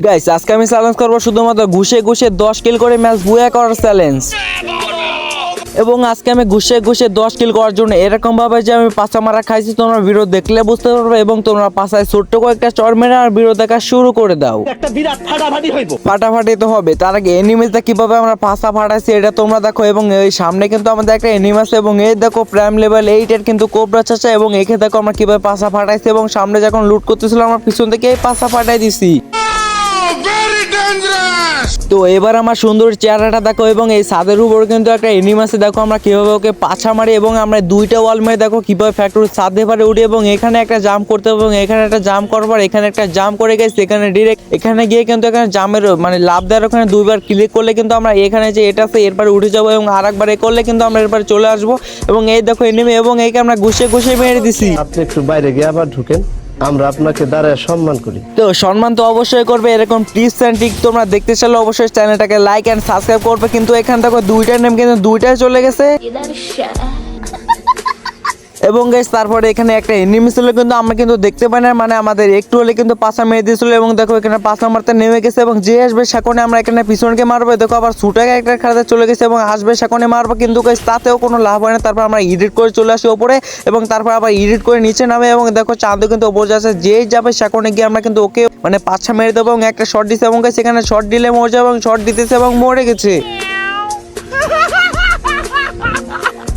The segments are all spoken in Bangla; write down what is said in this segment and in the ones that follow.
গাইস আজকে আমি চ্যালেঞ্জ করব শুধুমাত্র ঘুষে ঘুষে দশ কিল করে ম্যাচ বুয়া করার চ্যালেঞ্জ এবং আজকে আমি ঘুষে ঘুষে দশ কিল করার জন্য এরকম ভাবে যে আমি পাঁচা মারা খাইছি তোমরা ভিডিও দেখলে বুঝতে পারবে এবং তোমরা পাশায় ছোট্ট কয়েকটা চর মেরে আর ভিডিও দেখা শুরু করে দাও। ফাটাফাটি তো হবে। তার আগে এনিমিসটা কীভাবে আমরা পাশা ফাটাইছি এটা তোমরা দেখো। এবং এই সামনে কিন্তু আমাদের একটা এনিমি আছে এবং এই দেখো প্রাইম লেভেল এইটের কিন্তু কোবরা চাচা এবং এখে দেখো আমরা কীভাবে পাশা ফাটাইছি এবং সামনে যখন লুট করতেছিল আমরা পিছন থেকে এই পাশা ফাটাই দিছি! তো এবার আমার সুন্দর চেহারাটা দেখো এবং এই ছাদের উপর কিন্তু একটা এনিমি আছে। দেখো আমরা কীভাবে ওকে পাছা মারি এবং আমরা দুইটা ওয়াল মেরে। দেখো কীভাবে ফ্যাক্টরি ছাদে পারে উঠি এবং এখানে একটা জাম্প করতে হবে এবং এখানে একটা জাম্প করবার এখানে একটা জাম্প করে গেছি। এখানে ডিরেক্ট এখানে গিয়ে কিন্তু এখানে জামের মানে লাভ দেওয়ার ওখানে দুইবার ক্লিক করলে কিন্তু আমরা এখানে যে এটা আছে এরপরে উঠে যাব এবং আর একবার এ করলে কিন্তু আমরা এরপরে চলে আসব। এবং এই দেখো এনিমি এবং এইকে আমরা ঘুষে ঘুষে মেরে দিছি। আপনি একটু বাইরে গিয়ে আবার ঢুকেন। আমরা আপনাকে দাঁড়ায় সম্মান করি। তো সম্মান তো অবশ্যই করবে এরকম টিপস অ্যান্ড ট্রিক তোমরা দেখতে চাইলে অবশ্যই চ্যানেলটাকে লাইক অ্যান্ড সাবস্ক্রাইব করবে কিন্তু এখান থেকে দুইটার নেম কিন্তু দুইটাই চলে গেছে। এবং গাইস তারপরে এখানে একটা এনিমি ছিল, কিন্তু আমরা কিন্তু দেখতে পাই না মানে আমাদের একটু হলে কিন্তু পাশা মেরে দিয়েছিল এবং দেখো এখানে পাশা মারতে নেমে গেছে এবং যে আসবে সেখানে আমরা এখানে পিছনকে মারবো, দেখো আবার ছুটে একটা খেলাতে চলে গেছে এবং আসবে সেখানে মারবো, কিন্তু গাইস তাতেও কোনো লাভ হয় না, তারপর আমরা এডিট করে চলে আসি ওপরে এবং তারপর আবার এডিট করে নিচে নামে এবং দেখো চাঁদও কিন্তু ওপরে যাচ্ছে যেই যাবে সেখানে গিয়ে আমরা কিন্তু ওকে মানে পাঁচটা মেরে দেবো এবং একটা শট দিছে এবং সেখানে শট দিলে মরে যাবে এবং শট দিতেছে এবং মরে গেছে।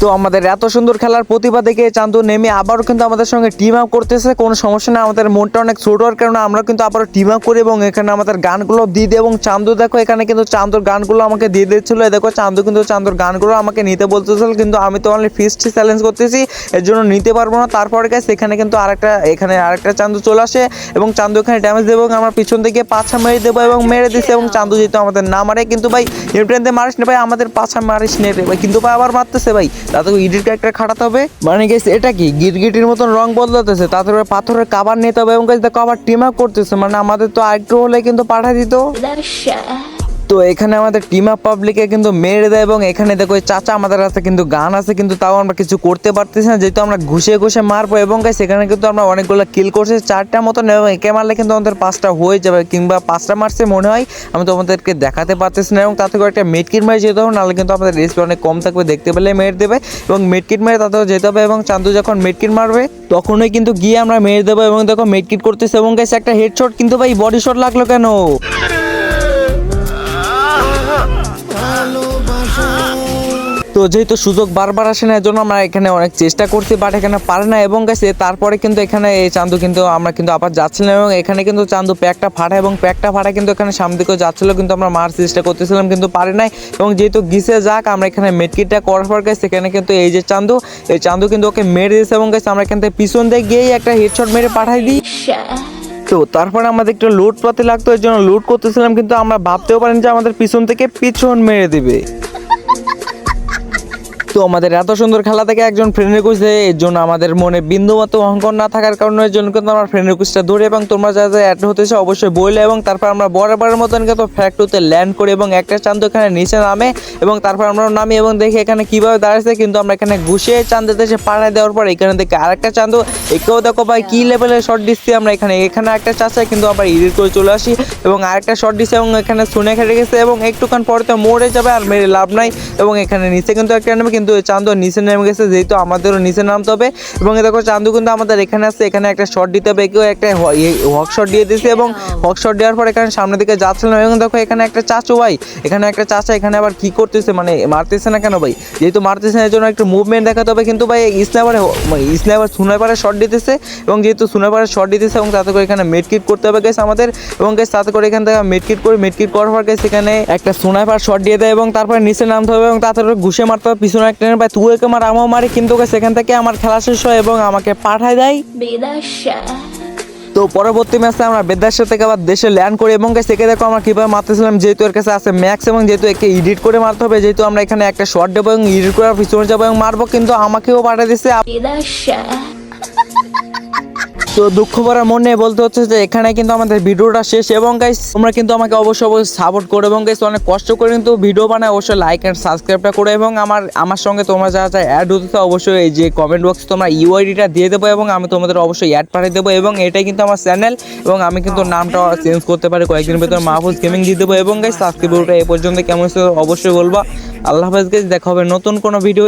তো আমাদের এত সুন্দর খেলার প্রতিভা দেখে চান্দু নেমে আবারও কিন্তু আমাদের সঙ্গে টিম আপ করতেছে। কোনো সমস্যা না আমাদের মনটা অনেক ছোট হওয়ার কারণে আমরা কিন্তু আবারও টিম আপ করি এবং এখানে আমাদের গানগুলো দিয়ে দিই এবং চান্দু দেখো, এখানে কিন্তু চান্দুর গানগুলো আমাকে দিয়ে দিচ্ছিল। দেখো, চান্দু কিন্তু চান্দুর গানগুলো আমাকে নিতে বলতেছিল, কিন্তু আমি তো অনলি ফিস্ট চ্যালেঞ্জ করতেছি, এর জন্য নিতে পারব না। তারপরে গেছে এখানে কিন্তু আরেকটা, এখানে আরেকটা চান্দু চলে আসে এবং চান্দু এখানে ড্যামেজ দেবো এবং আমরা পিছন থেকে পাছা মেরে দেবো এবং মেরে দিচ্ছে এবং চান্দু যেহেতু আমাদের না মারে, কিন্তু ভাই ইমপ্রেন্টে মারিস না ভাই, আমাদের পাছা মারিস নে রে ভাই। কিন্তু ভাই আবার মারতেছে ভাই। তাতে ইডিট একটা খাটাতে হবে। মানে গেছে এটা কি? গিটগিটির মতন রং বদলাতেছে, তাতে পাথরের কাবার নিতে হবে এবং কাবার টিমা করতেছে মানে আমাদের তো আরেকটু হলে কিন্তু পাঠাই দিত। তো এখানে আমাদের টিম আপ পাবলিকে কিন্তু মেরে দেয় এবং এখানে দেখো চাচা আমাদের কাছে কিন্তু গান আছে, কিন্তু তাও আমরা কিছু করতে পারতেছি না। যেহেতু আমরা ঘুষে ঘুষে মারবো এবং সেখানে কিন্তু আমরা অনেকগুলো কিল করছি, চারটা মতন এবং একে মারলে কিন্তু আমাদের পাঁচটা হয়ে যাবে কিংবা পাঁচটা মারছে মনে হয়। আমি তোমাদেরকে দেখাতে পারতেছি না এবং তাতে করে একটা মেডকিট মেরে যেতে হবে নাহলে কিন্তু আমাদের রেসপি অনেক কম থাকবে, দেখতে পেলে মেরে দেবে এবং মেডকিট মেরে তাতেও যেতে হবে এবং চান্দু যখন মেডকিট মারবে, তখনই কিন্তু গিয়ে আমরা মেরে দেবো এবং দেখো মেডকিট করতেছে এবং গাইস একটা হেডশট কিন্তু ভাই বডি শট লাগল কেন? তো যেহেতু সুযোগ বারবার আসে না এর জন্য আমরা এখানে অনেক চেষ্টা করছি বাট এখানে পারে না। এবং গেছে তারপরে কিন্তু এখানে এই চান্দু কিন্তু আমরা কিন্তু আবার যাচ্ছিলাম এবং এখানে কিন্তু চান্দু প্যাকটা ফাটা এবং প্যাকটা ফাটা কিন্তু এখানে সামনে দিকেও যাচ্ছিল কিন্তু আমরা মার চেষ্টা করতেছিলাম কিন্তু পারে নাই। এবং যেহেতু গিসে যাক আমরা এখানে মেটকিটটা করার পর গেছে সেখানে কিন্তু এই যে চান্দু এই চান্দু কিন্তু ওকে মেরে দিয়েছে এবং গেছে আমরা এখান থেকে পিছন দিয়ে গিয়েই একটা হেডশট মেরে পাঠাই দিই। তো তারপরে আমাদের একটু লুট পাতে লাগতো, এর জন্য লুট করতেছিলাম, কিন্তু আমরা ভাবতেও পারিনি যে আমাদের পিছন থেকে পিছন মেরে দিবে। তো আমাদের এত সুন্দর খেলা থেকে একজন ফ্রেন্ড রিকোয়েস্ট দেয়, এর জন্য আমাদের মনে বিন্দু মতো অহংকার না থাকার কারণে এর জন্য কিন্তু আমরা ফ্রেন্ড রিকোয়েস্টটা ধরে এবং তোমরা যা যা অ্যাড হতেছে অবশ্যই বললে এবং তারপর আমরা বরাবরের মতন কিন্তু ফ্যাক্টরিতে ল্যান্ড করি এবং একটা চান্দ এখানে নিচে নামে এবং তারপর আমরা নামি এবং দেখি এখানে কীভাবে দাঁড়াচ্ছে কিন্তু আমরা এখানে ঘুষিয়ে চান্দের দেশে পাড়ায় দেওয়ার পর এখানে দেখি আরেকটা চান্দ একেও দেখো ভাই কী লেভেলের শট দিচ্ছি আমরা এখানে এখানে একটা চাষায় কিন্তু আবার এডিট করে চলে আসি এবং আরেকটা শট দিচ্ছে এবং এখানে শুনে খেটে গেছে এবং একটুখান পরে তো মরে যাবে আর মেরে লাভ নাই এবং এখানে নিচে কিন্তু একটা নেমে কিন্তু চান্দু নিচে নেমে গেছে, যেহেতু আমাদেরও নিচে নামতে হবে। এবং দেখো, চান্দু কিন্তু আমাদের এখানে আছে, এখানে একটা শট দিতে হবে কেউ একটা হক শট দিয়ে দিয়েছে এবং হক শট দেওয়ার পর এখানে সামনের দিকে যাচ্ছিলাম এবং দেখো, এখানে একটা চাচু ভাই, এখানে একটা চাচা, এখানে আবার কি করতেছে মানে মারতেছে না কেন ভাই? যেহেতু মারতেছে না এর জন্য একটু মুভমেন্ট দেখাতে হবে, কিন্তু ভাই স্ন্যাপারে স্ন্যাপার সুনাইপারে শট দিতেছে। এবং যেহেতু সুনাইপারে শট দিতেছে, এবং তাতে করে এখানে মেড কিট করতে হবে গেছে আমাদের। এবং গেছে তাতে করে এখান থেকে মেড কিট করে মেড কিট করার পর গেছে এখানে একটা সুনাইপার শট দিয়ে দেয় এবং তারপরে নিচে নামতে হবে এবং তাতে ঘুষে মারতে হবে, পিছনে একটা ভাই তুই ওকে আমার আমাও মারি, কিন্তু ওকে সেখান থেকে আমার খেলা শেষ হয় এবং আমাকে পাঠায় দেয়। তো পরবর্তী ম্যাচে আমরা বেদার থেকে আবার দেশে ল্যান্ড করি এবং সেকে দেখো আমরা কীভাবে মারতেছিলাম, যেহেতু এর কাছে আছে ম্যাক্স এবং যেহেতু একে এডিট করে মারতে হবে, যেহেতু আমরা এখানে একটা শর্ট দেবো এবং এডিট করার পিছনে যাব এবং মারবো, কিন্তু আমাকেও পাঠিয়ে দিচ্ছে তো দুঃখ ভরা মনে বলতে হচ্ছে যে এখানে কিন্তু আমাদের ভিডিওটা শেষ। এবং গাইস তোমরা কিন্তু আমাকে অবশ্যই অবশ্যই সাপোর্ট করো। এবং গাইস অনেক কষ্ট করে কিন্তু ভিডিও বানায়। অবশ্যই লাইক এন্ড সাবস্ক্রাইবটা করো। এবং আমার আমার সঙ্গে তোমরা যারা যারা অ্যাড হতে চাও, অবশ্যই এই যে কমেন্ট বক্সে তোমরা ইউআইডিটা দিয়ে দেবো এবং আমি তোমাদের অবশ্যই অ্যাড পাঠিয়ে দেবো। এবং এটাই কিন্তু আমার চ্যানেল এবং আমি কিন্তু নামটা চেঞ্জ করতে পারি। কয়েকদিন ভেতর মাহফুজ গেমিং দিয়ে দেবো। এবং গাইস ভিডিওটা এই পর্যন্ত কেমন অবশ্যই বলবা। আল্লাহ হাফেজ গাইস দেখা হবে নতুন কোনো ভিডিও